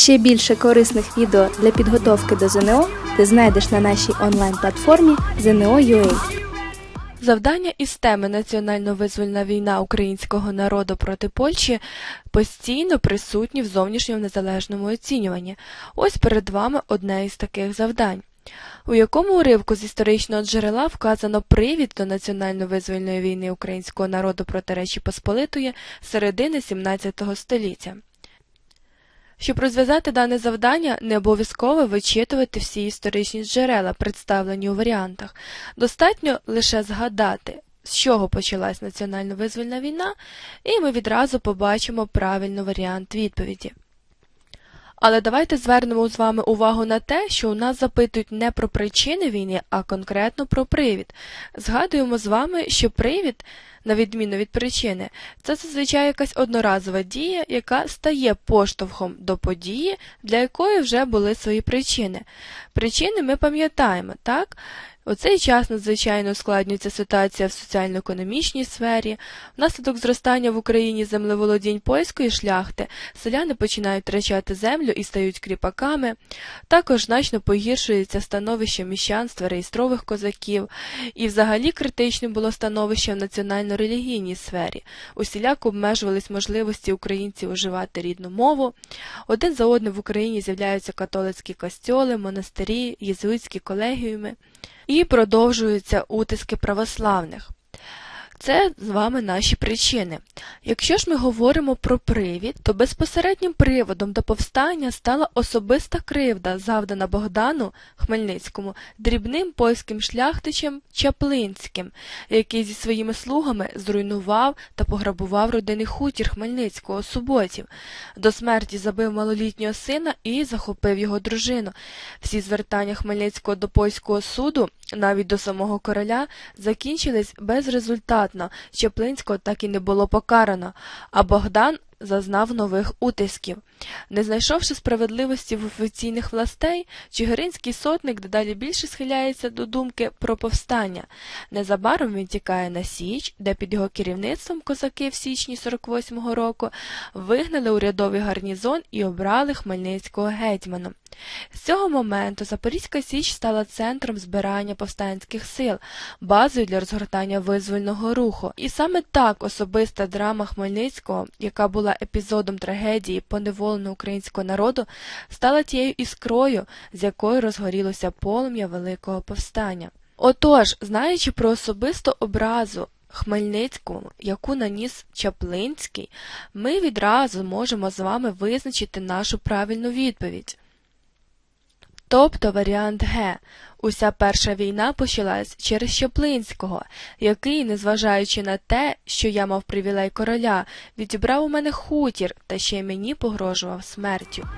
Ще більше корисних відео для підготовки до ЗНО ти знайдеш на нашій онлайн-платформі ZNO.UA. Завдання із теми Національно-визвольна війна українського народу проти Польщі постійно присутні в зовнішньому незалежному оцінюванні. Ось перед вами одне із таких завдань. У якому уривку з історичного джерела вказано привід до національно-визвольної війни українського народу проти Речі Посполитої середини 17 століття. Щоб розв'язати дане завдання, не обов'язково вичитувати всі історичні джерела, представлені у варіантах. Достатньо лише згадати, з чого почалась національно-визвольна війна, і ми відразу побачимо правильний варіант відповіді. Але давайте звернемо з вами увагу на те, що у нас запитують не про причини війни, а конкретно про привід. Згадуємо з вами, що привід, на відміну від причини, це зазвичай якась одноразова дія, яка стає поштовхом до події, для якої вже були свої причини. Причини ми пам'ятаємо, так? У цей час надзвичайно ускладнюється ситуація в соціально-економічній сфері. Внаслідок зростання в Україні землеволодінь польської шляхти селяни починають втрачати землю і стають кріпаками. Також значно погіршується становище міщанства, реєстрових козаків. І взагалі критичним було становище в національно-релігійній сфері. Усіляко обмежувались можливості українців уживати рідну мову. Один за одним в Україні з'являються католицькі костьоли, монастирі, єзуїтські колегіуми і продовжуються утиски православних. Це з вами наші причини. Якщо ж ми говоримо про привід, то безпосереднім приводом до повстання стала особиста кривда, завдана Богдану Хмельницькому дрібним польським шляхтичем Чаплинським, який зі своїми слугами зруйнував та пограбував родинний хутір Хмельницького суботів. До смерті забив малолітнього сина і захопив його дружину. Всі звертання Хмельницького до польського суду, навіть до самого короля, закінчились безрезультатно. Чаплинського так і не було покарано, а Богдан зазнав нових утисків. Не знайшовши справедливості в офіційних властей, Чигиринський сотник дедалі більше схиляється до думки про повстання. Незабаром він тікає на Січ, де під його керівництвом козаки в січні 48-го року вигнали урядовий гарнізон і обрали Хмельницького гетьманом. З цього моменту Запорізька Січ стала центром збирання повстанських сил, базою для розгортання визвольного руху. І саме так особиста драма Хмельницького, яка була епізодом трагедії поневоленого українського народу, стала тією іскрою, з якою розгорілося полум'я Великого повстання. Отож, знаючи про особисту образу Хмельницькому, яку наніс Чаплинський, ми відразу можемо з вами визначити нашу правильну відповідь. Тобто варіант Г. Уся перша війна почалась через Чаплинського, який, незважаючи на те, що я мав привілей короля, відібрав у мене хутір та ще й мені погрожував смертю.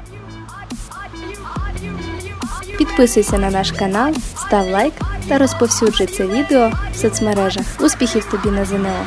Підписуйся на наш канал, став лайк та розповсюджуй це відео в соцмережах. Успіхів тобі на ЗНО!